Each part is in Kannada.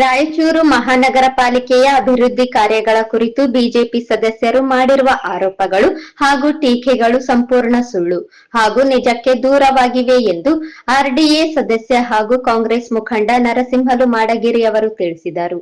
ರಾಯಚೂರು ಮಹಾನಗರ ಪಾಲಿಕೆಯ ಅಭಿವೃದ್ಧಿ ಕಾರ್ಯಗಳ ಕುರಿತು ಬಿಜೆಪಿ ಸದಸ್ಯರು ಮಾಡಿರುವ ಆರೋಪಗಳು ಹಾಗೂ ಟೀಕೆಗಳು ಸಂಪೂರ್ಣ ಸುಳ್ಳು ಹಾಗೂ ನಿಜಕ್ಕೆ ದೂರವಾಗಿವೆ ಎಂದು ಆರ್ಡಿಎ ಸದಸ್ಯ ಹಾಗೂ ಕಾಂಗ್ರೆಸ್ ಮುಖಂಡ ನರಸಿಂಹಲು ಮಾಡಗಿರಿ ಅವರು ತಿಳಿಸಿದರು.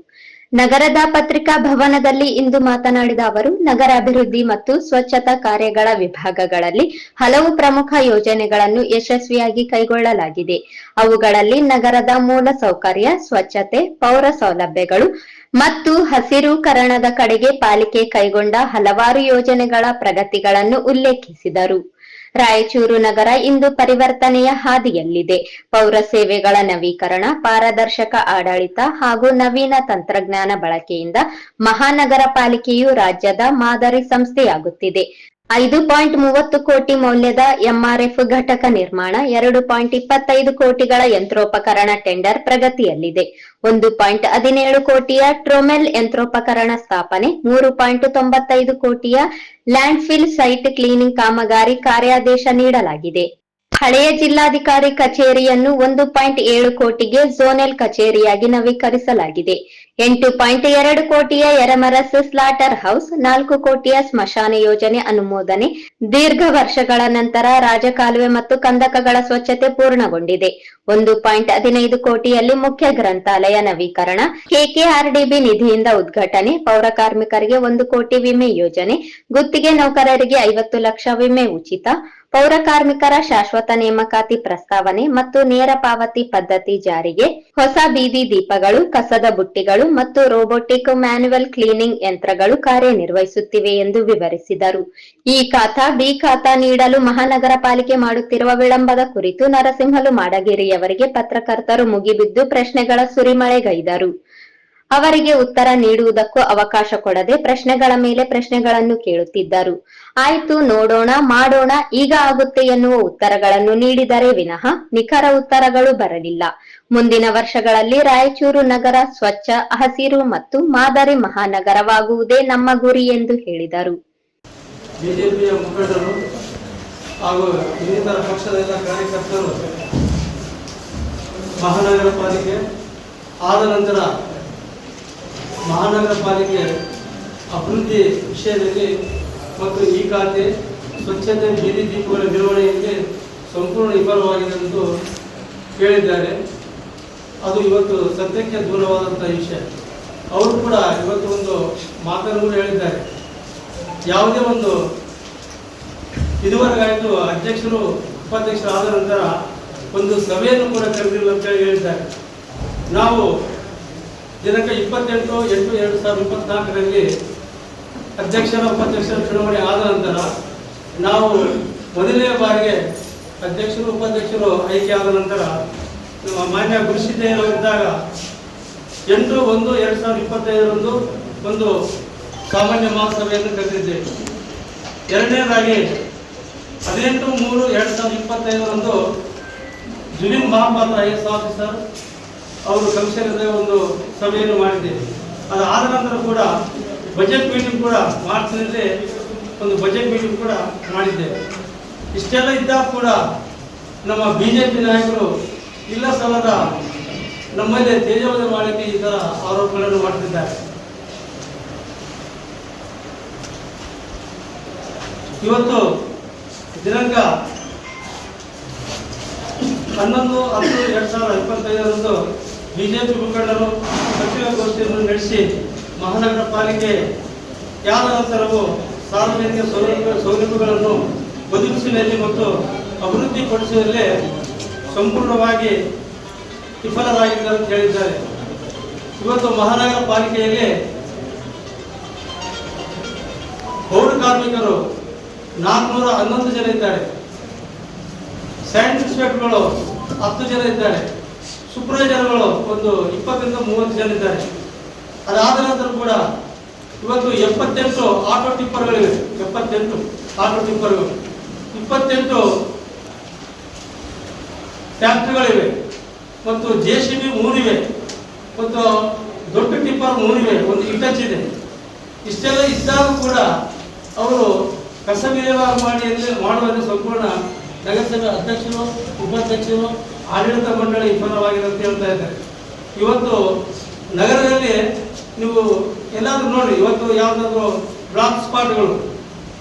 ನಗರದ ಪತ್ರಿಕಾ ಭವನದಲ್ಲಿ ಇಂದು ಮಾತನಾಡಿದ ಅವರು, ನಗರ ಅಭಿವೃದ್ಧಿ ಮತ್ತು ಸ್ವಚ್ಛತಾ ಕಾರ್ಯಗಳ ವಿಭಾಗಗಳಲ್ಲಿ ಹಲವು ಪ್ರಮುಖ ಯೋಜನೆಗಳನ್ನು ಯಶಸ್ವಿಯಾಗಿ ಕೈಗೊಳ್ಳಲಾಗಿದೆ. ಅವುಗಳಲ್ಲಿ ನಗರದ ಮೂಲ ಸೌಕರ್ಯ, ಸ್ವಚ್ಛತೆ, ಪೌರ ಸೌಲಭ್ಯಗಳು ಮತ್ತು ಹಸಿರುಕರಣದ ಕಡೆಗೆ ಪಾಲಿಕೆ ಕೈಗೊಂಡ ಹಲವಾರು ಯೋಜನೆಗಳ ಪ್ರಗತಿಗಳನ್ನು ಉಲ್ಲೇಖಿಸಿದರು. ರಾಯಚೂರು ನಗರ ಇಂದು ಪರಿವರ್ತನೆಯ ಹಾದಿಯಲ್ಲಿದೆ. ಪೌರ ಸೇವೆಗಳ ನವೀಕರಣ, ಪಾರದರ್ಶಕ ಆಡಳಿತ ಹಾಗೂ ನವೀನ ತಂತ್ರಜ್ಞಾನ ಬಳಕೆಯಿಂದ ಮಹಾನಗರ ಪಾಲಿಕೆಯು ರಾಜ್ಯದ ಮಾದರಿ ಸಂಸ್ಥೆಯಾಗುತ್ತಿದೆ. ಐದು ಪಾಯಿಂಟ್ ಮೂವತ್ತು ಕೋಟಿ ಮೌಲ್ಯದ ಎಂಆರ್ಎಫ್ ಘಟಕ ನಿರ್ಮಾಣ, ಎರಡು ಪಾಯಿಂಟ್ ಇಪ್ಪತ್ತೈದು ಕೋಟಿಗಳ ಯಂತ್ರೋಪಕರಣ ಟೆಂಡರ್ ಪ್ರಗತಿಯಲ್ಲಿದೆ. ಒಂದು ಪಾಯಿಂಟ್ ಹದಿನೇಳು ಕೋಟಿಯ ಟ್ರೋಮೆಲ್ ಯಂತ್ರೋಪಕರಣ ಸ್ಥಾಪನೆ, ಮೂರು ಪಾಯಿಂಟ್ ತೊಂಬತ್ತೈದು ಕೋಟಿಯ ಲ್ಯಾಂಡ್ಫಿಲ್ ಸೈಟ್ ಕ್ಲೀನಿಂಗ್ ಕಾಮಗಾರಿ ಕಾರ್ಯಾದೇಶ ನೀಡಲಾಗಿದೆ. ಹಳೆಯ ಜಿಲ್ಲಾಧಿಕಾರಿ ಕಚೇರಿಯನ್ನು ಒಂದು ಪಾಯಿಂಟ್ ಏಳು ಕೋಟಿಗೆ ಝೋನಲ್ ಕಚೇರಿಯಾಗಿ ನವೀಕರಿಸಲಾಗಿದೆ. ಎಂಟು ಪಾಯಿಂಟ್ ಎರಡು ಕೋಟಿಯ ಎರಮರಸ್ ಸ್ಲಾಟರ್ ಹೌಸ್, ನಾಲ್ಕು ಕೋಟಿಯ ಸ್ಮಶಾನ ಯೋಜನೆ ಅನುಮೋದನೆ, ದೀರ್ಘ ವರ್ಷಗಳ ನಂತರ ರಾಜಕಾಲುವೆ ಮತ್ತು ಕಂದಕಗಳ ಸ್ವಚ್ಛತೆ ಪೂರ್ಣಗೊಂಡಿದೆ. ಒಂದು ಪಾಯಿಂಟ್ ಹದಿನೈದು ಕೋಟಿಯಲ್ಲಿ ಮುಖ್ಯ ಗ್ರಂಥಾಲಯ ನವೀಕರಣ, ಕೆಕೆಆರ್ಡಿಬಿ ನಿಧಿಯಿಂದ ಉದ್ಘಾಟನೆ, ಪೌರ ಕಾರ್ಮಿಕರಿಗೆ ಒಂದು ಕೋಟಿ ವಿಮೆ ಯೋಜನೆ, ಗುತ್ತಿಗೆ ನೌಕರರಿಗೆ ಐವತ್ತು ಲಕ್ಷ ವಿಮೆ ಉಚಿತ ಪೌರ ಕಾರ್ಮಿಕರ ಶಾಶ್ವತ ನೇಮಕಾತಿ ಪ್ರಸ್ತಾವನೆ ಮತ್ತು ನೇರ ಪಾವತಿ ಪದ್ಧತಿ ಜಾರಿಗೆ ಹೊಸ ಬೀದಿ ದೀಪಗಳು, ಕಸದ ಬುಟ್ಟಿಗಳು ಮತ್ತು ರೋಬೋಟಿಕ್ ಮ್ಯಾನ್ಯುವಲ್ ಕ್ಲೀನಿಂಗ್ ಯಂತ್ರಗಳು ಕಾರ್ಯನಿರ್ವಹಿಸುತ್ತಿವೆ ಎಂದು ವಿವರಿಸಿದರು. ಈ ಖಾತಾ, ಬಿ ಖಾತಾ ನೀಡಲು ಮಹಾನಗರ ಪಾಲಿಕೆ ಮಾಡುತ್ತಿರುವ ವಿಳಂಬದ ಕುರಿತು ನರಸಿಂಹಲು ಮಾಡಗಿರಿಯವರಿಗೆ ಪತ್ರಕರ್ತರು ಮುಗಿಬಿದ್ದು ಪ್ರಶ್ನೆಗಳ ಸುರಿಮಳೆಗೈದರು. ಅವರಿಗೆ ಉತ್ತರ ನೀಡುವುದಕ್ಕೂ ಅವಕಾಶ ಕೊಡದೆ ಪ್ರಶ್ನೆಗಳ ಮೇಲೆ ಪ್ರಶ್ನೆಗಳನ್ನು ಕೇಳುತ್ತಿದ್ದರು. ಆಯ್ತು, ನೋಡೋಣ, ಮಾಡೋಣ, ಈಗ ಆಗುತ್ತೆ ಎನ್ನುವ ಉತ್ತರಗಳನ್ನು ನೀಡಿದರೆ ವಿನಃ ನಿಖರ ಉತ್ತರಗಳು ಬರಲಿಲ್ಲ. ಮುಂದಿನ ವರ್ಷಗಳಲ್ಲಿ ರಾಯಚೂರು ನಗರ ಸ್ವಚ್ಛ, ಹಸಿರು ಮತ್ತು ಮಾದರಿ ಮಹಾನಗರವಾಗುವುದೇ ನಮ್ಮ ಗುರಿ ಎಂದು ಹೇಳಿದರು. ಬಿಜೆಪಿಯ ಮುಖಂಡರು ಹಾಗೂ ಇನ್ನಿತರ ಪಕ್ಷದ ಎಲ್ಲ ಕಾರ್ಯಕರ್ತರು ಮಹಾನಗರ ಪಾಲಿಕೆ ಆದ ನಂತರ ಮಹಾನಗರ ಪಾಲಿಕೆ ಅಭಿವೃದ್ಧಿ ವಿಷಯದಲ್ಲಿ ಮತ್ತು ಈ ಖಾತೆ ಸ್ವಚ್ಛತೆ ಬೀದಿ ದೀಪಗಳ ನಿರ್ವಹಣೆಯಲ್ಲಿ ಸಂಪೂರ್ಣ ವಿಫಲವಾಗಿದೆ ಎಂದು ಹೇಳಿದ್ದಾರೆ. ಅದು ಇವತ್ತು ಸತ್ಯಕ್ಕೆ ದೂರವಾದಂಥ ವಿಷಯ. ಅವರು ಕೂಡ ಇವತ್ತು ಒಂದು ಮಾತನ್ನು ಕೂಡ ಹೇಳಿದ್ದಾರೆ. ಯಾವುದೇ ಒಂದು ಇದುವರೆಗಾಯಿತು ಅಧ್ಯಕ್ಷರು, ಉಪಾಧ್ಯಕ್ಷರು ಆದ ನಂತರ ಒಂದು ಸಭೆಯನ್ನು ಕೂಡ ಕರೆದಿಲ್ಲ ಅಂತ ಹೇಳಿ ಹೇಳಿದ್ದಾರೆ. ನಾವು ದಿನಾಂಕ ಇಪ್ಪತ್ತೆಂಟು, ಎಂಟು, ಎರಡು ಸಾವಿರದ ಇಪ್ಪತ್ನಾಲ್ಕರಲ್ಲಿ ಅಧ್ಯಕ್ಷರ, ಉಪಾಧ್ಯಕ್ಷರ ಚುನಾವಣೆ ಆದ ನಂತರ ನಾವು ಮೊದಲನೇ ಬಾರಿಗೆ ಅಧ್ಯಕ್ಷರು, ಉಪಾಧ್ಯಕ್ಷರು ಆಯ್ಕೆ ಆದ ನಂತರ ನಮ್ಮ ಮಾನ್ಯ ಗುರುಸಿದ್ದೇವರಿದ್ದಾಗ ಎಂಟು, ಒಂದು, ಎರಡು ಸಾವಿರದ ಇಪ್ಪತ್ತೈದರಂದು ಒಂದು ಸಾಮಾನ್ಯ ಮಹಾಸಭೆಯನ್ನು ಕರೆದಿದ್ದೇವೆ ಎರಡನೇದಾಗಿ ಹದಿನೆಂಟು, ಮೂರು, ಎರಡು ಸಾವಿರದ ಇಪ್ಪತ್ತೈದರಂದು Julin Mahapatra I S officer ಅವರು ಕಮಿಷನರ್ ಒಂದು ಸಭೆಯನ್ನು ಮಾಡಿದ್ದೇವೆ ಅದಾದ ನಂತರ ಕೂಡ ಬಜೆಟ್ ಮೀಟಿಂಗ್ ಕೂಡ ಮಾರ್ಚ್ನಲ್ಲಿ ಒಂದು ಬಜೆಟ್ ಮೀಟಿಂಗ್ ಕೂಡ ಮಾಡಿದ್ದೇವೆ ಇಷ್ಟೆಲ್ಲ ಇದ್ದಾಗ ಕೂಡ ನಮ್ಮ ಬಿ ಜೆ ಪಿ ನಾಯಕರು ಇಲ್ಲ ಸಲ್ಲದ ನಮ್ಮಲ್ಲಿ ತೇಜವಾದ ಮಾಡಲಿಕ್ಕೆ ಈ ಥರ ಆರೋಪಗಳನ್ನು ಮಾಡ್ತಿದ್ದಾರೆ. ಇವತ್ತು ದಿನಾಂಕ ಹನ್ನೊಂದು ಹತ್ತು ಎರಡು ಸಾವಿರದ ಇಪ್ಪತ್ತೈದರಂದು ಬಿಜೆಪಿ ಮುಖಂಡರು ಪತ್ರಿಕಾಗೋಷ್ಠಿಯನ್ನು ನಡೆಸಿ ಮಹಾನಗರ ಪಾಲಿಕೆ ಯಾವ ನಂತರವು ಸಾರ್ವಜನಿಕ ಸೌಲಭ್ಯ, ಸೌಲಭ್ಯಗಳನ್ನು ಒದಗಿಸುವಲ್ಲಿ ಮತ್ತು ಅಭಿವೃದ್ಧಿಪಡಿಸುವಲ್ಲಿ ಸಂಪೂರ್ಣವಾಗಿ ವಿಫಲರಾಗಿದೆ ಅಂತ ಹೇಳಿದ್ದಾರೆ. ಇವತ್ತು ಮಹಾನಗರ ಪಾಲಿಕೆಯಲ್ಲಿ ಪೌರ ಕಾರ್ಮಿಕರು ನಾಲ್ಕುನೂರ ಹನ್ನೊಂದು ಜನ ಇದ್ದಾರೆ. ಸ್ಯಾಂಡ್ ಇನ್ಸ್ಪೆಕ್ಟರ್ಗಳು ಹತ್ತು ಜನ ಇದ್ದಾರೆ. ಸೂಪರ್ವೈಸರ್ಗಳು ಒಂದು ಇಪ್ಪತ್ತರಿಂದ ಮೂವತ್ತು ಜನ ಇದ್ದಾರೆ. ಅದಾದ ನಂತರ ಕೂಡ ಇವತ್ತು ಎಪ್ಪತ್ತೆಂಟು ಆಟೋ ಟಿಪ್ಪರ್ಗಳಿವೆ ಎಪ್ಪತ್ತೆಂಟು ಆಟೋ ಟಿಪ್ಪರ್ಗಳು ಇಪ್ಪತ್ತೆಂಟು ಟ್ಯಾಕ್ಟ್ರಿಗಳಿವೆ. ಮತ್ತು ಜೆ ಸಿ ಬಿ ಮೂರಿವೆ. ಮತ್ತು ದೊಡ್ಡ ಟಿಪ್ಪರ್ ಮೂರಿವೆ. ಒಂದು ಇಟಚ್ ಇದೆ. ಇಷ್ಟೆಲ್ಲ ಇದ್ದಾಗ ಕೂಡ ಅವರು ಕಸ ವಿಲೇವಾರು ಮಾಡಿ ಅಂದರೆ ಮಾಡುವಂತೆ ಸಂಪೂರ್ಣ ನಗರಸಭೆ ಅಧ್ಯಕ್ಷರು, ಉಪಾಧ್ಯಕ್ಷರು ಆಡಳಿತ ಮಂಡಳಿ ವಿಫಲವಾಗಿದೆ ಅಂತ ಹೇಳ್ತಾ ಇದ್ದಾರೆ. ಇವತ್ತು ನಗರದಲ್ಲಿ ನೀವು ಎಲ್ಲಾದರೂ ನೋಡಿ, ಇವತ್ತು ಯಾವುದಾದ್ರು ಬ್ಲಾಕ್ ಸ್ಪಾಟ್ಗಳು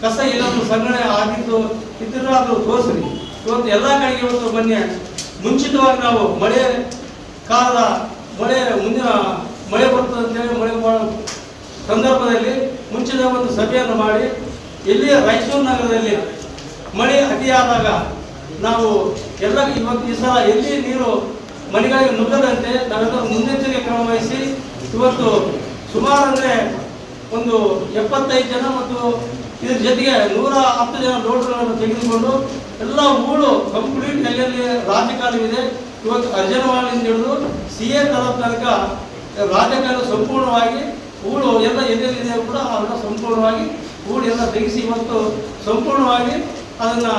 ಕಸ ಎಲ್ಲಾದರೂ ಸಂಗ್ರಹಣೆ ಆಗಿದ್ದು ಅದು ತೋರಿಸ್ರಿ. ಇವತ್ತು ಎಲ್ಲ ಕಡೆಗೆ ಇವತ್ತು ಮೊನ್ನೆ ಮುಂಚಿತವಾಗಿ ನಾವು ಮಳೆ ಕಾಲದ ಮಳೆ ಮುಂದಿನ ಮಳೆ ಬರ್ತದೆ ಅಂತೇಳಿ ಮಳೆ ಮಾಡೋ ಸಂದರ್ಭದಲ್ಲಿ ಮುಂಚಿತ ಒಂದು ಸಭೆಯನ್ನು ಮಾಡಿ, ಇಲ್ಲಿ ರಾಯಚೂರು ನಗರದಲ್ಲಿ ಮಳೆ ಅತಿಯಾದಾಗ ನಾವು ಎಲ್ಲ ಇವತ್ತು ಈ ಸಲ ಎಲ್ಲಿ ನೀರು ಮನೆಗಳಿಗೆ ನುಗ್ಗದಂತೆ ನಾವೆಲ್ಲರೂ ಮುನ್ನೆಚ್ಚರಿಕೆ ಕ್ರಮ ವಹಿಸಿ ಇವತ್ತು ಸುಮಾರು ಅಂದರೆ ಒಂದು ಎಪ್ಪತ್ತೈದು ಜನ ಮತ್ತು ಇದ್ರ ಜೊತೆಗೆ ನೂರ ಹತ್ತು ಜನ ಲೋಡ್ಗಳನ್ನು ತೆಗೆದುಕೊಂಡು ಎಲ್ಲ ಊರು ಕಂಪ್ಲೀಟ್ ಎಲ್ಲೆಲ್ಲಿ ರಾಜಕಾಲವಿದೆ. ಇವತ್ತು ಅರ್ಜನವಾಳಿಂದ ಹಿಡಿದು ಸಿ ಎ ತಲುಪ ತನಕ ರಾಜಕಾಲ ಸಂಪೂರ್ಣವಾಗಿ ಹೂಳು ಎಲ್ಲ ಎಲ್ಲೆಲ್ಲಿದೆ ಕೂಡ ಅದನ್ನು ಸಂಪೂರ್ಣವಾಗಿ ಊಳು ಎಲ್ಲ ತೆಗೆಸಿ ಇವತ್ತು ಸಂಪೂರ್ಣವಾಗಿ ಅದನ್ನ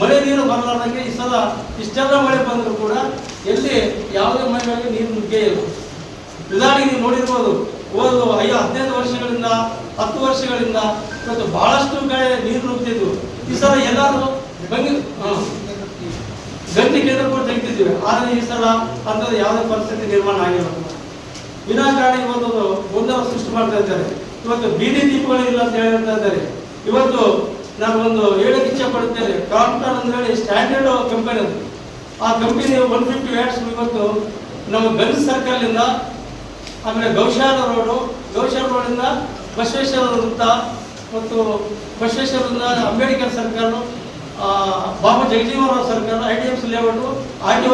ಮಳೆ ನೀರು ಬರಲಾರ್ದಂಗೆ ಈ ಸಲ ಇಷ್ಟೆಲ್ಲ ಮಳೆ ಬಂದರೂ ಕೂಡ ಎಲ್ಲಿ ಯಾವುದೇ ಮನೆಗಳಲ್ಲಿ ನೀರು ನುಗ್ಗೇ ಇಲ್ಲ. ಉದಾಹರಣೆಗೆ ನೀವು ನೋಡಿರ್ಬೋದು, ಹೋದ ಐದು, ಹದಿನೈದು ವರ್ಷಗಳಿಂದ, ಹತ್ತು ವರ್ಷಗಳಿಂದ ಇವತ್ತು ಬಹಳಷ್ಟು ಕಡೆ ನೀರು ನುಗ್ತಿದ್ವು ಈ ಸಲ ಎಲ್ಲರೂ ಬಂಗಿ ಗಂಟೆ ಕೇಂದ್ರ ಕೂಡ ತೆಗಿತಿದ್ದೀವಿ. ಆದರೆ ಈ ಸಲ ಅಂಥದ್ದು ಯಾವುದೇ ಪರಿಸ್ಥಿತಿ ನಿರ್ಮಾಣ ಆಗಿಲ್ಲ. ವಿನಾಕಾರಣ ಇವತ್ತು ಗೊಂದಲ ಸೃಷ್ಟಿ ಮಾಡ್ತಾ ಇದ್ದಾರೆ. ಇವತ್ತು ಬೀದಿ ದೀಪಗಳು ಇಲ್ಲ ಅಂತ ಹೇಳ್ತಾ ಇದ್ದಾರೆ. ಇವತ್ತು ನಾನು ಒಂದು ಹೇಳಕ್ಕೆ ಇಚ್ಛೆ ಪಡುತ್ತೇನೆ ಕ್ರಾಂಪ್ಟನ್ ಅಂತ ಹೇಳಿ ಸ್ಟ್ಯಾಂಡರ್ಡ್ ಕಂಪನಿ ಅದು. ಆ ಕಂಪನಿ ಒನ್ ಫಿಫ್ಟಿ ವ್ಯಾಟ್ಸ್ ಇವತ್ತು ನಮ್ಮ ಗನ್ ಸರ್ಕಲ್ ಇಂದ, ಆಮೇಲೆ ಗೌಶಾಲ ರೋಡು ಗೌಶಾಲ ರೋಡಿಂದ ಬಸವೇಶ್ವರ ವೃತ್ತ ಮತ್ತು ಬಸವೇಶ್ವರದಿಂದ Ambedkar circle Baba Jagjivanram circle I D F layout R T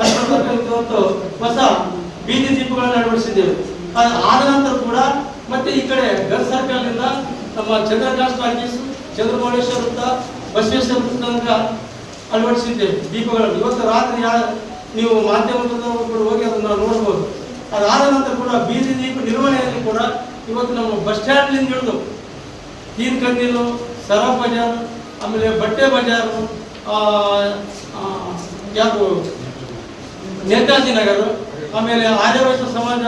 circle ಇವತ್ತು ಹೊಸ ಬೀದಿ ದೀಪಗಳನ್ನು ಅಳವಡಿಸಿದ್ದೇವೆ. ಆದ ನಂತರ ಕೂಡ ಮತ್ತೆ ಈ ಕಡೆ ಗನ್ ಸರ್ಕಲ್ನಿಂದ ನಮ್ಮ ಚಂದ್ರಕಾಶ್ ಟಾಕೀಸ್ ಚಂದ್ರಮೌಳೇಶ್ವರ ವೃತ್ತ, ಬಸವೇಶ್ವರ ವೃತ್ತ ಅಳವಡಿಸಿದ್ದೇವೆ, ದೀಪಗಳನ್ನು. ಇವತ್ತು ರಾತ್ರಿ ನೀವು ಮಾಧ್ಯಮದ ಕೂಡ ಹೋಗಿ ಅದನ್ನು ನೋಡ್ಬೋದು. ಅದಾದ ನಂತರ ಕೂಡ ಬೀದಿ ದೀಪ ನಿರ್ವಹಣೆಯಲ್ಲಿ ಕೂಡ ಇವತ್ತು ನಮ್ಮ ಬಸ್ ಸ್ಟ್ಯಾಂಡ್ನಿಂದ ಹಿಡಿದು ತೀನ್ ಕಂದಿಲು ಸರ ಬಜಾರ್, ಆಮೇಲೆ ಬಟ್ಟೆ ಬಜಾರು ಯಾರು, ನೇತಾಜಿ ನಗರ, ಆಮೇಲೆ ಆರ್ಯವೈಶ್ಯ ಸಮಾಜ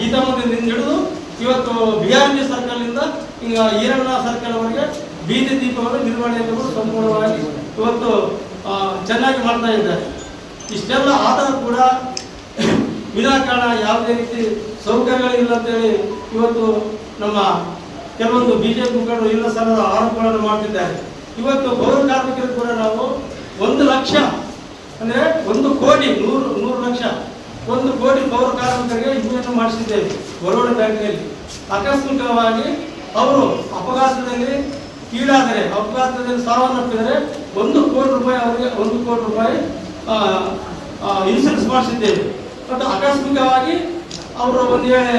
ಗೀತಾ ಹಿಡಿದು ಇವತ್ತು ಬಿ ಆರ್ ಪಿ ಸರ್ಕಲ್ನಿಂದ ಈಗ ಈರಣ್ಣ ಸರ್ಕಲ್ವರೆಗೆ ಬೀದಿ ದೀಪಗಳು ನಿರ್ವಹಣೆಯನ್ನು ಸಂಪೂರ್ಣವಾಗಿ ಇವತ್ತು ಚೆನ್ನಾಗಿ ಮಾಡ್ತಾ ಇದ್ದಾರೆ. ಇಷ್ಟೆಲ್ಲ ಆದರೂ ಕೂಡ ವಿನಾಕಾರಣ ಯಾವುದೇ ರೀತಿ ಸೌಕರ್ಯಗಳಿಲ್ಲ ಅಂತೇಳಿ ಇವತ್ತು ನಮ್ಮ ಕೆಲವೊಂದು ಬಿಜೆಪಿ ಮುಖಂಡರು ಇಲ್ಲ ಸಲ್ಲದ ಆರೋಪಗಳನ್ನು ಮಾಡ್ತಿದ್ದಾರೆ. ಇವತ್ತು ಪೌರ ಕಾರ್ಮಿಕರು ಕೂಡ ನಾವು ಒಂದು ಲಕ್ಷ, ಅಂದ್ರೆ ಒಂದು ಕೋಟಿ, ನೂರು ನೂರು ಲಕ್ಷ, ಒಂದು ಕೋಟಿ ಪೌರ ಕಾರ್ಮಿಕರಿಗೆ ಇದನ್ನು ಮಾಡಿಸಿದ್ದೇವೆ. ಬರೋಡ ಬ್ಯಾಂಕ್ನಲ್ಲಿ. ಆಕಸ್ಮಿಕವಾಗಿ ಅವರು ಅಪಘಾತದಲ್ಲಿ ಕೀಳಾದರೆ, ಅಪಘಾತದಲ್ಲಿ ಸಾವನ್ನಪ್ಪಿದರೆ ಒಂದು ಕೋಟಿ ರೂಪಾಯಿ ಅವರಿಗೆ, ಒಂದು ಕೋಟಿ ರೂಪಾಯಿ ಇನ್ಸೂರೆನ್ಸ್ ಮಾಡಿಸಿದ್ದೇವೆ. ಮತ್ತು ಆಕಸ್ಮಿಕವಾಗಿ ಅವರು ಒಂದು ವೇಳೆ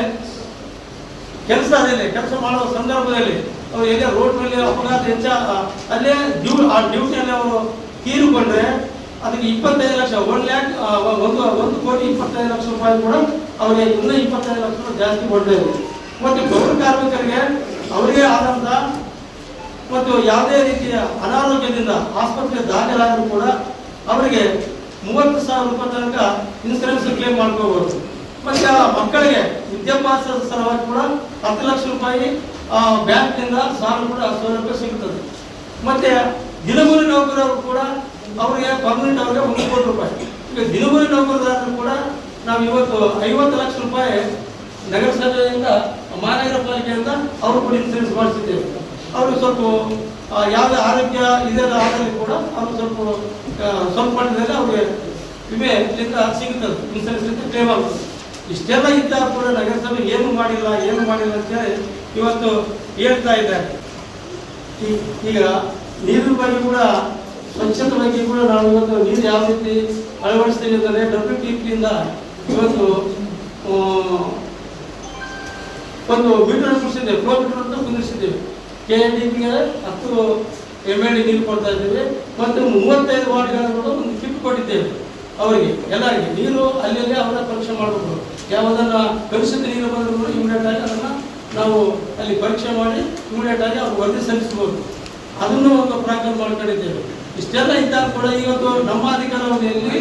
ಕೆಲಸದಲ್ಲಿ ಕೆಲಸ ಮಾಡುವ ಸಂದರ್ಭದಲ್ಲಿ ಅವರು ಎಲ್ಲೇ ರೋಡ್ ಮೇಲೆ ಅಪಘಾತ ಹೆಚ್ಚ, ಅಲ್ಲೇ ಡ್ಯೂ, ಆ ಡ್ಯೂಟಿಯಲ್ಲಿ ಅವರು ತೀರಿಕೊಂಡ್ರೆ ಅದಕ್ಕೆ ಇಪ್ಪತ್ತೈದು ಲಕ್ಷ ಒನ್ ಲ್ಯಾಕ್ ಒಂದು ಒಂದು ಕೋಟಿ ಇಪ್ಪತ್ತೈದು ಲಕ್ಷ ರೂಪಾಯಿ ಕೂಡ ಅವರಿಗೆ ಇನ್ನೂ ಇಪ್ಪತ್ತೈದು ಲಕ್ಷ ಜಾಸ್ತಿ ಕೊಡ್ತೇವೆ ಮತ್ತು ಪೌರ ಕಾರ್ಮಿಕರಿಗೆ ಅವರಿಗೆ ಆದಂತ ಮತ್ತು ಯಾವುದೇ ರೀತಿಯ ಅನಾರೋಗ್ಯದಿಂದ ಆಸ್ಪತ್ರೆಗೆ ದಾಖಲಾದರೂ ಕೂಡ ಅವರಿಗೆ ಮೂವತ್ತು ಸಾವಿರ ರೂಪಾಯಿ ತನಕ ಇನ್ಸೂರೆನ್ಸ್ ಕ್ಲೇಮ್ ಮಾಡ್ಕೋಬಹುದು ಮತ್ತೆ ಆ ಮಕ್ಕಳಿಗೆ ವಿದ್ಯಾಭ್ಯಾಸದ ಸಲುವಾಗಿ ಕೂಡ ಹತ್ತು ಲಕ್ಷ ರೂಪಾಯಿ ಬ್ಯಾಂಕ್ನಿಂದ ಸಾಲ ಕೂಡ ಸಾವಿರ ರೂಪಾಯಿ ಸಿಗುತ್ತದೆ ಮತ್ತೆ ದಿನಗೂಲಿ ನೌಕರರು ಕೂಡ ಅವರಿಗೆ ಪರ್ಮನೆಂಟ್ ಅವರಿಗೆ ಒಂದು ಕೋಟಿ ರೂಪಾಯಿ. ಈಗ ದಿನಗೂಲಿ ನೌಕರರಾದ್ರು ಕೂಡ ನಾವು ಇವತ್ತು ಐವತ್ತು ಲಕ್ಷ ರೂಪಾಯಿ ನಗರಸಭೆಯಿಂದ ಮಹಾನಗರ ಪಾಲಿಕೆಯಿಂದ ಅವರು ಕೂಡ ಇನ್ಸೂರೆನ್ಸ್ ಮಾಡಿಸಿದ್ದೇವೆ ಅವರು ಸ್ವಲ್ಪ ಯಾವುದೇ ಆರೋಗ್ಯ ಇದೆಲ್ಲ ಆದರೆ ಕೂಡ ಅವರು ಸ್ವಲ್ಪ ಸ್ವಲ್ಪ ಮಟ್ಟದಲ್ಲಿ ಅವ್ರಿಗೆ ವಿಮೆ ಸಿಗುತ್ತದೆ ಇನ್ಸೂರೆನ್ಸ್ ಕ್ಲೇಮ್ ಆಗುತ್ತೆ. ಇಷ್ಟೆಲ್ಲ ಇದ್ದಾಗ ಕೂಡ ನಗರಸಭೆ ಏನು ಮಾಡಿಲ್ಲ ಏನು ಮಾಡಿಲ್ಲ ಅಂತೇಳಿ ಇವತ್ತು ಹೇಳ್ತಾ ಇದ್ದಾರೆ. ಈಗ ನೀರಿನ ಬಗ್ಗೆ ಕೂಡ ಸ್ವಚ್ಛತೆ ಬಗ್ಗೆ ಕೂಡ ನಾವು ಇವತ್ತು ನೀರು ಯಾವ ರೀತಿ ಅಳವಡಿಸ್ತೀವಿ ಅಂತಂದರೆ ಡಬ್ಲ್ಯೂ ಟಿ ಪಿಯಿಂದ ಇವತ್ತು ಒಂದು ಮೀಟರ್ ಕುಡಿಸಿದ್ದೇವೆ ಫ್ಲೋ ಮೀಟರ್ ಅಂತ ಕುಂದಿರಿಸಿದ್ದೇವೆ. ಕೆ ಎನ್ ಡಿ ಪಿಗೆ ಹತ್ತು ಎಂ ಎಲ್ ಡಿ ನೀರು ಕೊಡ್ತಾ ಇದ್ದೇವೆ. ಮತ್ತು ಮೂವತ್ತೈದು ವಾರ್ಡ್ಗಳನ್ನು ಒಂದು ಕಿಟ್ ಕೊಟ್ಟಿದ್ದೇವೆ ಅವರಿಗೆ. ಎಲ್ಲರಿಗೆ. ನೀರು ಅಲ್ಲಿ ಅವರ ಪರೀಕ್ಷೆ ಮಾಡಬೇಕು. ಯಾವುದನ್ನು ಕಲುಷಿತ ನೀರು ಬಂದರೂ ಇಮಿಡಿಯೇಟ್ ಆಗಿ ಅದನ್ನು ನಾವು ಅಲ್ಲಿ ಪರೀಕ್ಷೆ ಮಾಡಿ ಇಮಿಡಿಯೇಟ್ ಆಗಿ ಅವ್ರು ವರದಿ ಸಲ್ಲಿಸಬಹುದು ಅದನ್ನು ಒಂದು ಪ್ರಾಕ್ಟೀಸ್ ಮಾಡ್ಕೊಂಡಿದ್ದೇವೆ. ಇಷ್ಟೆಲ್ಲ ಇದ್ದಾಗ ಕೂಡ ಇವತ್ತು ನಮ್ಮ ಅಧಿಕಾರಾವಧಿಯಲ್ಲಿ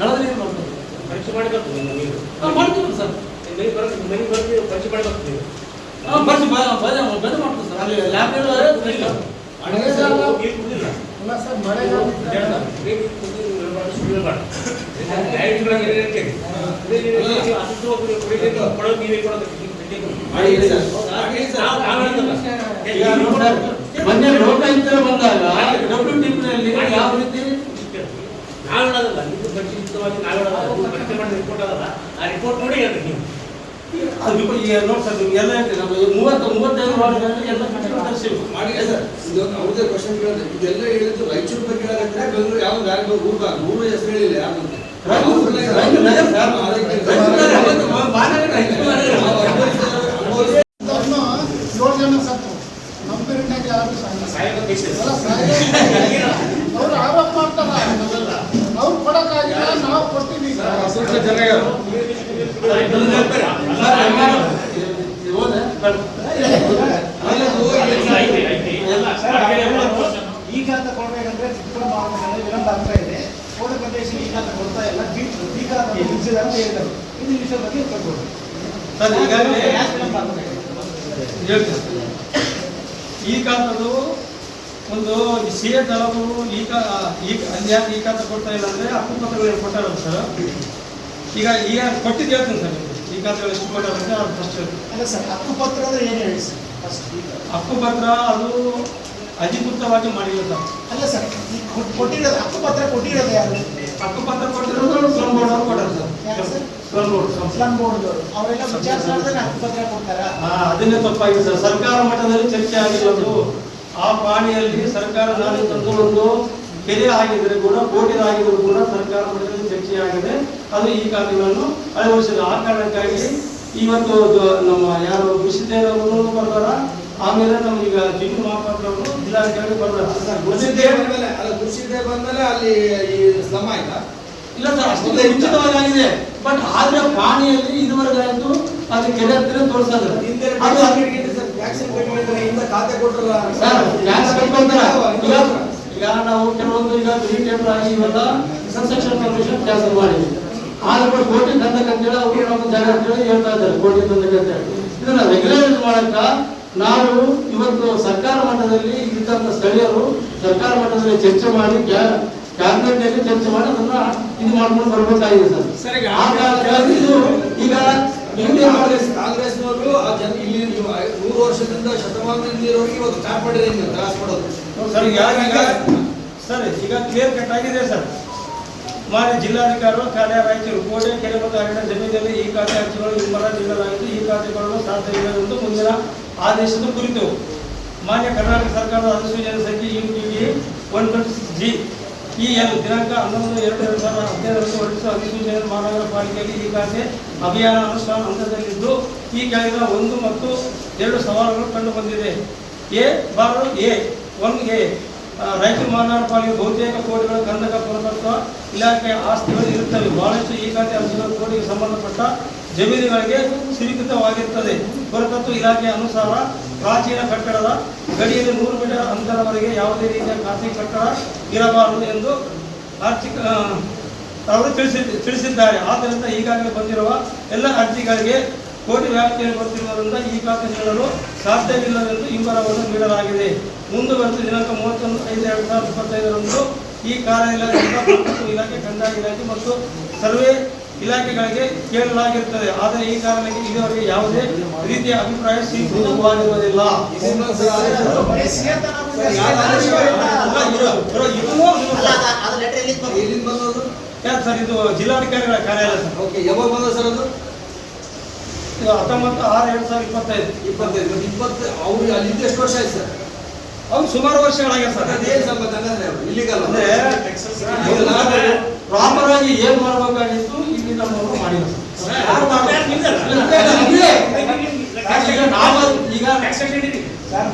ನಳದ ನೀರು ಬರ್ತದೆ ನಾವು. ಮಾಡ್ತೀವಿ ಸರ್. ಹಾಂ ಬರ್ಸಿ ಬ ಬದ ಬದ ಮಾಡ್ತೀವಿ ಸರ್ ಅಲ್ಲಿ ಲ್ಯಾಬ್ ಅಲ್ಲ ಸರ್ ಮಳೆಗಾಲ ಈಗ ನೋಡಿ ಸರ್, ಮೊನ್ನೆ ಲೋಕಾಯುಕ್ತ ಬಂದಾಗ ಡಬ್ಲ್ಯೂ ಟಿ ಪಿನಲ್ಲಿ ಯಾವ ರೀತಿ ಪರಿಶೀಲಿತವಾಗಿ ನಾವೇಳೋದಲ್ಲ ಮಾಡಿದ ರಿಪೋರ್ಟ್ ಅದಲ್ಲ ಆ ರಿಪೋರ್ಟ್ ನೋಡಿ ಹೇಳ್ರಿ ನೀವು ಅದು ನೋಡಿ ಸರ್ ನಿಮ್ಗೆ ಎಲ್ಲ ನಮ್ಮ ಮೂವತ್ತು ಮೂವತ್ತೈದು ವಾರ್ಡ್ಗಳಲ್ಲಿ ಎಲ್ಲ ಮಾಡಿ ಸರ್ ಇದು ಅವ್ರದೇ ಕ್ವಶನ್ ಕೇಳಿದ್ರೆ ಇದೆಲ್ಲ ಹೇಳಿದ್ದು ರಾಯಚೂರು ಬಗ್ಗೆ ಅಂತ ಬೆಂಗಳೂರು ಯಾವ ಬ್ಯಾಂಕ್ ಊರ್ಗ ಊರ ಹೆಸರು ಹೇಳಿಲ್ಲ ಯಾರಂತೆ ಅದನ್ನು ಏಳು ಜನ ಸತ್ತು ನಮ್ಮ ಪೀರಿಯಡ್ನಾಗ ಯಾರು ಸಾಯಿಲ್ಲ. ಅವ್ರು ಆರೋಪ ಮಾಡ್ತಾರ ನಾವು ಕೊಡ್ತೀವಿ ಈಗ. ಅಂತ ಕೊಡ್ಬೇಕಂದ್ರೆ ಚಿಕ್ಕಮಗಳೂರು ಮಾಡ್ಬೇಕಂದ್ರೆ ವಿಳಂಬ ಆಗ್ತಾ ಇದೆ ಕೋಡ ಪ್ರದೇಶ ಈಗ ಅಂತ ಕೊಡ್ತಾ ಇಲ್ಲ ಈಗ ಅಂತ ನಿಲ್ಸಿದ್ದಾರೆ ಅಂತ ಹೇಳ್ತಾರೆ ಇದು ವಿಷಯ ಬಗ್ಗೆ ಸರ್ ಈಗಾಗಲೇ ಈ ಕಾಲದ್ದು ಒಂದು ಸಿ ಎ ಈಗ ಈಗ ಅನ್ಯಾಯ ಈ ಕಾಲ ಕೊಡ್ತಾ ಇಲ್ಲ ಅಂದರೆ ಅಕ್ಕಪತ್ರಗಳು ಕೊಟ್ಟಾರ ಸರ್? ಈಗ ಈಗ ಕೊಟ್ಟಿದ್ದು ಹೇಳ್ತೀನಿ ಸರ್. ಈ ಕಾಲದಲ್ಲಿ ಎಷ್ಟು ಕೊಟ್ಟಾರ ಅಂತ ಅದು ಫಸ್ಟ್ ಅಲ್ಲ ಸರ್ ಹಕ್ಕುಪತ್ರ ಅಂದ್ರೆ ಏನು ಹೇಳಿ ಸರ್ ಫಸ್ಟ್ ಈಗ? ಹಕ್ಕುಪತ್ರ ಅದು ಅಧಿಕೃತವಾಗಿ ಮಾಡಿಲ್ಲ ಸರ್. ಅಲ್ಲ ಸರ್ ಕೊಟ್ಟಿರೋದು ಹಕ್ಕುಪತ್ರ ಕೊಟ್ಟಿರೋದು ಯಾರು? ಹಕ್ಕುಪತ್ರ ಕೊಟ್ಟಿರೋದು ಸ್ಲಮ್ ಬೋರ್ಡ್ ಅವ್ರು ಕೊಟ್ಟಾರ sir? Slum board slum board ಅವರೆಲ್ಲ ಮಾಡಿದ್ರೆ ಹಕ್ಕುಪತ್ರ ಕೊಡ್ತಾರಾ? ಹಾ, ಅದನ್ನೇ ತಪ್ಪಾಗಿದೆ ಸರ್. ಸರ್ಕಾರ ಮಟ್ಟದಲ್ಲಿ ಚರ್ಚೆ ಆಗಿರೋದು ಆ ಪಾಣಿಯಲ್ಲಿ ಸರ್ಕಾರ ನಾನು ತಂದುಕೊಂಡು ಒಂದು ಕೆರೆ ಆಗಿದ್ರೆ ಕೂಡ ಕೋಟಿ ಆಗಿದ್ರು ಕೂಡ ಸರ್ಕಾರ ಮಟ್ಟದಲ್ಲಿ ಚರ್ಚೆ ಆಗಿದೆ ಅದು ಈ ಕಾರ್ಯಗಳನ್ನು ಅಳವಡಿಸಿದೆ ಆ ಕಾರಣಕ್ಕಾಗಿ ಇವತ್ತು ನಮ್ಮ ಯಾರು ಕೃಷಿದೇವರು ಬರ್ತಾರ ಆಮೇಲೆ ನಮ್ಗೀಗ ಜಿಲ್ಲು ಮಹಾಪಾತ್ರ ಅವರು ಜಿಲ್ಲಾಧಿಕಾರಿ ಬರ್ತಾರೆ ಕೃಷಿದೇ ಬಂದ್ಮೇಲೆ ಅಲ್ಲ ಕೃಷಿದೇ ಬಂದ್ಮೇಲೆ ಅಲ್ಲಿ ಈ ಆಯ್ತಾ? ಇಲ್ಲ ಸರ್ ಅಷ್ಟೊಂದು ಉಚಿತವಾಗಿದೆ. ಬಟ್ ಆದ್ರೆ ಪಾಣಿಯಲ್ಲಿ ಇದುವರೆಗೂ ಅದು ಕೆರೆ ಹತ್ತಿರ ತೋರಿಸೋದು ಹಿಂದೆ ಅದು ಈಗ ಈಗ ನಾವು ಕೆಲವೊಂದು ಈಗ ತ್ರೀ ಟೇಬಲ್ ಆಗಿ ಇವೆಲ್ಲ ಕನ್ಸ್ಟ್ರಕ್ಷನ್ ಪರ್ಮಿಷನ್ ಕ್ಯಾನ್ಸಲ್ ಮಾಡಿದ್ವಿ. ಆದ್ರೆ ಕೋಟಿ ತಂದಕ್ಕೆ ಅಂತೇಳಿ ಅವರು ನಮ್ಮ ಜಾಗ ಅಂತೇಳಿ ಹೇಳ್ತಾ ಇದ್ದಾರೆ ಕೋಟಿ ತಂದಕ್ಕೆ ಅಂತೇಳಿ ಇದನ್ನ ರೆಗ್ಯುಲೇಟ್ ಮಾಡಕ್ಕ ನಾವು ಇವತ್ತು ಸರ್ಕಾರ ಮಟ್ಟದಲ್ಲಿ ಇದ್ದಂತ ಸ್ಥಳೀಯರು ಸರ್ಕಾರ ಮಟ್ಟದಲ್ಲಿ ಚರ್ಚೆ ಮಾಡಿ ಕ್ಯಾಬಿನೆಟ್ನಲ್ಲಿ ಚರ್ಚೆ ಮಾಡಿ ಅದನ್ನ ಇದು ಮಾಡ್ಕೊಂಡು ಬರ್ಬೇಕಾಗಿದೆ ಸರ್. ಸರ್, ಈಗ ಕಾಂಗ್ರೆಸ್ ಕಾಂಗ್ರೆಸ್ನವರು ಆ ಜನ ಇಲ್ಲಿ ನೀವು ನೂರು ವರ್ಷದಿಂದ ಶತಮಾನದಿಂದ ಇರೋರಿಗೆ ಇವತ್ತು ಸ್ಟಾರ್ಟ್ ಮಾಡಿದ್ರೆ ಹಿಂಗೆ ತ್ರಾಸ ಕೊಡೋದು ಸರ್ ಸರ್ ಈಗ ಕ್ಲಿಯರ್ ಕಟ್ ಆಗಿದೆ ಸರ್. ಮಾನ್ಯ ಜಿಲ್ಲಾಧಿಕಾರಿಗಳು ಕಾರ್ಯ ರಾಯಚೂರು ಕೋಟೆ ಕೆರೆ ಮತ್ತು ಅರಣ್ಯ ಜಮೀನಲ್ಲಿ ಈ ಖಾತೆ ಅರ್ಜಿಗಳು ಇಬ್ಬರ ನೀಡಲಾಗಿದ್ದು ಈ ಖಾತೆಗಳನ್ನು ಸಾಧ್ಯವಿಲ್ಲ ಎಂದು ಮುಂದಿನ ಆದೇಶದ ಕುರಿತು ಮಾನ್ಯ ಕರ್ನಾಟಕ ಸರ್ಕಾರದ ಅನುಸೂಚನೆ ಸಂಖ್ಯೆ U T one twenty six G ಈ ಎರಡು ದಿನಾಂಕ ಹನ್ನೊಂದು, ಎರಡು ಎರಡು ಸಾವಿರದ ಹದಿನೈದರಂದು ಹೊರಡಿಸುವ ಅಧಿಸೂಚನೆ ಮಹಾನಗರ ಪಾಲಿಕೆಯಲ್ಲಿ ಈ ಖಾತೆ ಅಭಿಯಾನ ಅನುಷ್ಠಾನ ಹಂತದಲ್ಲಿದ್ದು, ಈ ಕೆಳಗಿನ ಒಂದು ಮತ್ತು ಎರಡು ಸವಾಲುಗಳು ಕಂಡು ಬಂದಿದೆ A, bar, A one A Raichur ಮಹಾನಗರ ಪಾಲಿಕೆ ಬಹುತೇಕ ಕೋಟಿಗಳು ಕಂದಕ ಪುರಸತ್ವ ಇಲಾಖೆ ಆಸ್ತಿಗಳು ಇರುತ್ತವೆ. ಬಹಳಷ್ಟು ಈ ಖಾತೆ ಅರ್ಜಿಗಳು ಕೋಟಿಗೆ ಸಂಬಂಧಪಟ್ಟ ಜಮೀನುಗಳಿಗೆ ಸ್ವೀಕೃತವಾಗಿರುತ್ತದೆ ಪುರಾತತ್ವ ಇಲಾಖೆ ಅನುಸಾರ ಪ್ರಾಚೀನ ಕಟ್ಟಡದ ಗಡಿಯಲ್ಲಿ ನೂರು ಮೀಟರ್ ಅಂತರವರೆಗೆ ಯಾವುದೇ ರೀತಿಯ ಖಾಸಗಿ ಕಟ್ಟಡ ಇರಬಾರದು ಎಂದು ಆರ್ಥಿಕ ಅವರು ತಿಳಿಸಿ, ತಿಳಿಸಿದ್ದಾರೆ. ಆದ್ದರಿಂದ ಈಗಾಗಲೇ ಬಂದಿರುವ ಎಲ್ಲ ಅರ್ಜಿಗಳಿಗೆ ಕೋಟಿ ವ್ಯಾಪ್ತಿಯಲ್ಲಿ ಬರುತ್ತಿರುವುದರಿಂದ ಈ ಖಾತೆ ನೀಡಲು ಸಾಧ್ಯವಿಲ್ಲವೆಂದು ಹಿಂಬರವನ್ನು ನೀಡಲಾಗಿದೆ. ಮುಂದುವರೆದು ದಿನಾಂಕ ಮೂವತ್ತೊಂದು ಐದು ಎರಡು ಸಾವಿರದ ಇಪ್ಪತ್ತೈದರಂದು ಈ ಕಾರ್ಯಾಲಯದಿಂದ ಇಲಾಖೆ, ಕಂದಾಯ ಇಲಾಖೆ ಮತ್ತು ಸರ್ವೆ ಇಲಾಖೆಗಳಿಗೆ ಕೇಳಲಾಗಿರುತ್ತದೆ. ಆದರೆ ಈ ಕಾರಣಕ್ಕೆ ಇದುವರೆಗೆ ಯಾವುದೇ ರೀತಿಯ ಅಭಿಪ್ರಾಯ ಸ್ವೀಕೃತವಾಗಿರುವುದಿಲ್ಲ. ಮುಂದೆ ಸರ್? ಇದು- ಜಿಲ್ಲಾಧಿಕಾರಿಗಳ ಕಾರ್ಯಾಲಯ ಸರ್? ಓಕೆ ಯಾವಾಗ ಬಂದ ಸರ್ ಅದು ಹತ್ತೊಂಬತ್ತು ಆರು ಎರಡು ಸಾವಿರದ ಇಪ್ಪತ್ತೈದು. ಇಪ್ಪತ್ತೈದು ಇಪ್ಪತ್ತು ಅವ್ರಿಗೆ ಅಲ್ಲಿಂದ ಎಷ್ಟು ವರ್ಷ ಆಯ್ತು ಸರ್ ಅವ್ರು ಸುಮಾರು ವರ್ಷಗಳಾಗಿದೆ ಸರ್ ಅದೇನು ಸಂಬಂಧ ಇಲ್ಲಿಗಲ್ಲ ಅಂದ್ರೆ ಪ್ರಾಪರ್ ಆಗಿ ಏನ್ ಮಾಡ್ಬೇಕಾಗಿತ್ತು? ಇಲ್ಲಿ ನಮ್ಮವರು ಮಾಡಿಲ್ಲ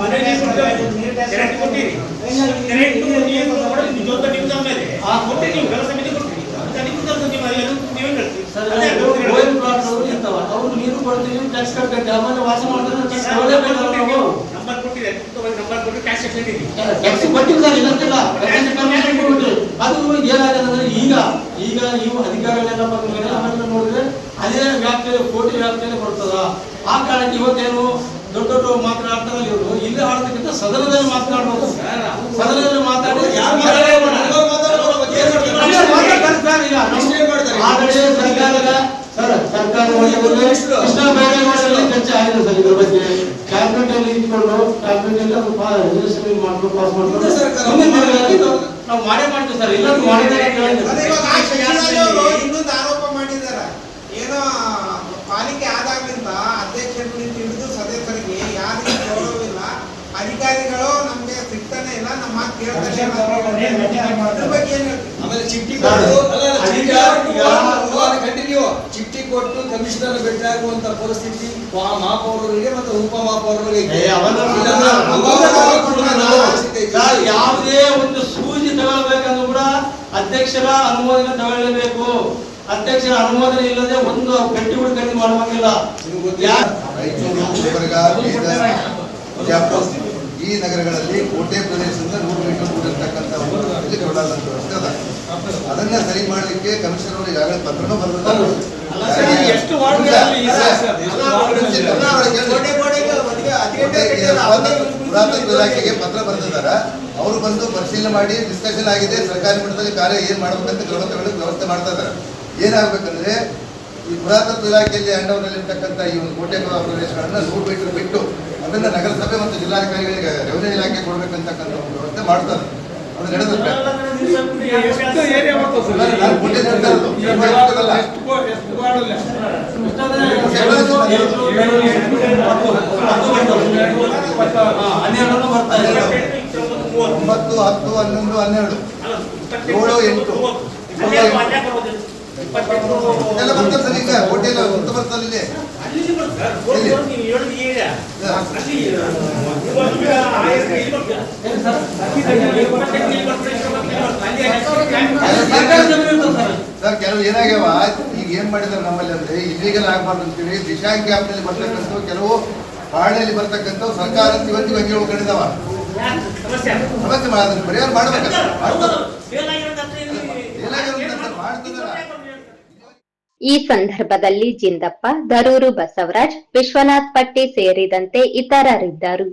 ಮನೆ ನೀರು ಕೊಡ್ತೀವಿ ಟ್ಯಾಕ್ಸ್ ಕಟ್ಬೇಕು. ಆಮೇಲೆ ವಾಸ ಟ್ಯಾಕ್ಸ್ ತಗೊಳ್ಳೇಬೇಕಲ್ಲ ನಂಬರ್ ಕೊಟ್ಟಿದೆ. ನಂಬರ್ ಕೊಟ್ಟು ಟ್ಯಾಕ್ಸ್ ಕೊಟ್ಟಿದ್ದಾರೆ. ಇಲ್ಲಂತಿಲ್ಲ ಅದು ಏನಾಗಿದೆ? ಈಗ ಈಗ ನೀವು ಅಧಿಕಾರಿಗಳೆಲ್ಲ ಬಂದ ಮೇಲೆ ಆಮೇಲೆ ನೋಡಿದ್ರೆ ಅದೇ ವ್ಯಾಪ್ತಿಯಲ್ಲಿ ಕೋಟಿ ವ್ಯಾಪ್ತಿಯಲ್ಲಿ ಬರ್ತದ. ಆ ಕಾರಣಕ್ಕೆ ಇವತ್ತೇನು ದೊಡ್ಡ ದೊಡ್ಡ ಮಾತನಾಡ್ತಾರಲ್ಲ ಇವರು ಇಲ್ಲಿ ಆಡೋದಕ್ಕಿಂತ ಸದನದಲ್ಲಿ ಮಾತನಾಡ್ಬೋದು ಸದನದಲ್ಲಿ ಮಾತಾಡಿ ಯಾರು ಸರ್ಕಾರದ ಸರ್ ಸರ್ಕಾರ ಕೃಷ್ಣ ಬೈರೇಗೌಡರಲ್ಲಿ ಚರ್ಚೆ ಆಗಿದೆ ಸರ್ ಇದ್ರ ಬಗ್ಗೆ. ಕ್ಯಾಬಿನೆಟ್ ಅಲ್ಲಿ ಇಟ್ಕೊಂಡು ಕ್ಯಾಬಿನೆಟ್ ಅಲ್ಲಿ ಅದು ಮಾಡ್ಕೊಂಡು ಪಾಸ್ ಮಾಡ್ಕೊಂಡು. ನಾವು- ಮಾಡೇ ಮಾಡ್ತೀವಿ ಸರ್ ಎಲ್ಲರೂ ಮಾಡಿದ್ದಾರೆ ಅಂತ ಹೇಳಿದ್ರು. ಇನ್ನೊಂದು ಆರೋಪ ಮಾಡಿದಾರ ಏನೋ ಪಾಲಿಕೆ ಆದಾಗ್ಲಿಂದ ಅಧ್ಯಕ್ಷರಿಗೆ ತಿಳಿದು ಸದಸ್ಯರಿಗೆ ಯಾರಿಗೂ ಗೌರವವಿಲ್ಲ. ಅಧಿಕಾರಿಗಳು ನಮ್ಗೆ ಸಿಗ್ತಾನೆ ಇಲ್ಲ ನಮ್ಮ ಮಾತು ಕೇಳ್ತಾನೆ ಇಲ್ಲ. ಅದ್ರ ಬಗ್ಗೆ ಏನ್ ಆಮೇಲೆ ಚಿಟ್ಟಿ ಕಂಟಿನ್ಯೂ ಚಿಟ್ಟಿ ಕೊಟ್ಟು ಕಮಿಷನರ್ ಭೇಟಿಯಾಗುವಂತ ಪರಿಸ್ಥಿತಿ ಮಹಾಪೌರರಿಗೆ ಮತ್ತು ಉಪಮಹಾಪೌರರಿಗೆ ಇಲ್ಲ, ಇಲ್ಲ, ಯಾವುದೇ ಒಂದು ತಗೊಳ್ಬೇಕಂದ್ರೂ ಕೂಡ ಅಧ್ಯಕ್ಷರ ಅನುಮೋದನೆ ತಗೊಳ್ಳಬೇಕು. ಅಧ್ಯಕ್ಷರ ಅನುಮೋದನೆ ಇಲ್ಲದೆ ಒಂದು ಪೆಟ್ಟಿ ಕೂಡ ಖರೀದಿ ಮಾಡುವಂಗಿಲ್ಲ ಈ ನಗರಗಳಲ್ಲಿ ಕೋಟೆ ಪ್ರದೇಶದಿಂದ ನೂರು ಮೀಟರ್ ಅದ. ಅದನ್ನ ಸರಿ ಮಾಡಲಿಕ್ಕೆ ಕಮಿಷನರ್ ಅವರು ಈಗಾಗಲೇ ಪತ್ರನೂ ಇಲಾಖೆಗೆ ಪತ್ರ ಬರೆದಿದ್ದಾರೆ. ಅವರು ಬಂದು ಪರಿಶೀಲನೆ ಮಾಡಿ ಡಿಸ್ಕಷನ್ ಆಗಿದೆ ಸರ್ಕಾರಿ ಮಟ್ಟದಲ್ಲಿ ಕಾರ್ಯ ಏನ್ ಮಾಡ್ಬೇಕಂತ ಕ್ರಮ ತಗೊಳ್ಳೋಕೆ ವ್ಯವಸ್ಥೆ ಮಾಡ್ತಾ ಇದ್ದಾರೆ ಏನಾಗ್ಬೇಕಂದ್ರೆ ಈ ಪುರಾತತ್ವ ಇಲಾಖೆಯಲ್ಲಿ ಅಂಡವನಲ್ಲಿ ಇರ್ತಕ್ಕಂಥ ಈ ಒಂದು ಕೋಟೆ ಪ್ರದೇಶಗಳನ್ನ ನೂರು ಮೀಟರ್ ಬಿಟ್ಟು ಅದನ್ನ ನಗರಸಭೆ ಮತ್ತು ಜಿಲ್ಲಾಧಿಕಾರಿಗಳಿಗೆ ರೆವಿನ್ಯೂ ಇಲಾಖೆ ಕೊಡ್ಬೇಕಂತಕ್ಕಂಥ ಒಂದು ವ್ಯವಸ್ಥೆ ಮಾಡ್ತಾರೆ ಅದು ನಡೆದಿದೆ ಎಷ್ಟು ಏರಿಯಾ ಬರ್ತದೆ ಸರ್? ನಾನು ಕೋಟೆ ಹೇಳ್ತಾ ಇರೋದು. ಎಷ್ಟು ವಾರ್ಡ್- ಎಷ್ಟು ವಾರ್ಡ್- ಎಷ್ಟು ವಾರ್ಡಲ್ಲಿ? ಹಾ, ಹನ್ನೆರಡನ್ನು ಬರ್ತಾ ಇದೆ ಒಂಬತ್ತು ಹತ್ತು ಹನ್ನೊಂದು ಹನ್ನೆರಡು ಏಳು, ಎಂಟು. ಎಲ್ಲ ಬರ್ತಾರೆ ಸರ್ ಈಗ ಹೋಟೆಲ್ ಸುತ್ತ ಬರ್ತಾರೆ ಇಲ್ಲಿ ಸರ್. ಕೆಲವು ಏನಾಗ್ಯಾವ ಈಗ ಏನ್ ಮಾಡಿದಾರೆ ನಮ್ಮಲ್ಲಿ ಅಂದ್ರೆ ಇಲ್ಲಿಗೆಲ್ಲ ಆಗ್ಬಾರ್ದು ಅಂತೇಳಿ ದಿಶಾ ಕ್ಯಾಪ್ನಲ್ಲಿ ಬರ್ತಕ್ಕಂಥ ಕೆಲವು ಪಾಳ್ಯಲ್ಲಿ ಬರ್ತಕ್ಕಂಥ ಸರ್ಕಾರ ಇವತ್ತಿಗೆ ಹಂಗೆ ಸಮಸ್ಯೆ ಮಾಡೋದನ್ನ ಪರಿಹಾರ ಮಾಡ್ಬೇಕಲ್ಲ? ಈ ಸಂದರ್ಭದಲ್ಲಿ ಜಿಂದಪ್ಪ ದರೂರು ಬಸವರಾಜ್ ವಿಶ್ವನಾಥ್ ಪಟ್ಟಿ ಸೇರಿದಂತೆ ಇತರರಿದ್ದರು.